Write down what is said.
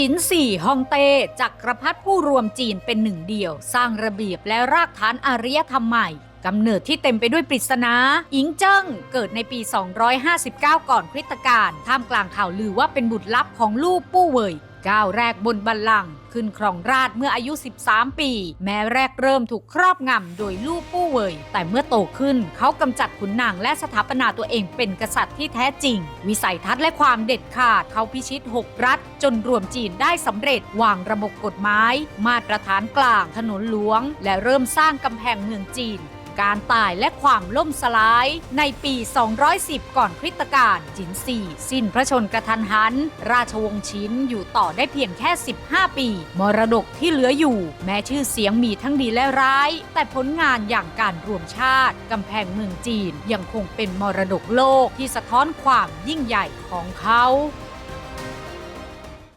จินสี่ฮองเต้จักรพรรดิผู้รวมจีนเป็นหนึ่งเดียว สร้างระเบียบและรากฐานอารยธรรมใหม่กำเนิดที่เต็มไปด้วยปริศนา อิงเจิ้งเกิดในปี 259 ก่อนคริสตกาลท่ามกลางข่าวลือว่าเป็นบุตรลับของลูกปู่เว่ย ก้าวแรกบนบัลลังก์ขึ้นครองราชเมื่ออายุ 13 ปี แม้แรกเริ่มถูกครอบงำโดยลูกปู่เวยแต่เมื่อโตขึ้นเขากำจัดขุนนางและสถาปนาตัวเองเป็นกษัตริย์ที่แท้จริง วิสัยทัศน์และความเด็ดขาดเขาพิชิต 6 รัฐ จนรวมจีนได้สำเร็จวางระบบกฎหมาย มาตรฐานกลางถนนหลวง และเริ่มสร้างกำแพงเมืองจีน การตายและความล่มสลาย ในปี 210 ก่อนคริสตกาลจินซีสิ้นพระชนกระทันหัน ราชวงศ์ชินอยู่ต่อได้เพียงแค่ 15 ปี มรดกที่เหลืออยู่ แม้ชื่อเสียงมีทั้งดีและร้าย แต่ผลงานอย่างการรวมชาติ กำแพงเมืองจีนยังคงเป็นมรดกโลกที่สะท้อนความยิ่งใหญ่ของเขา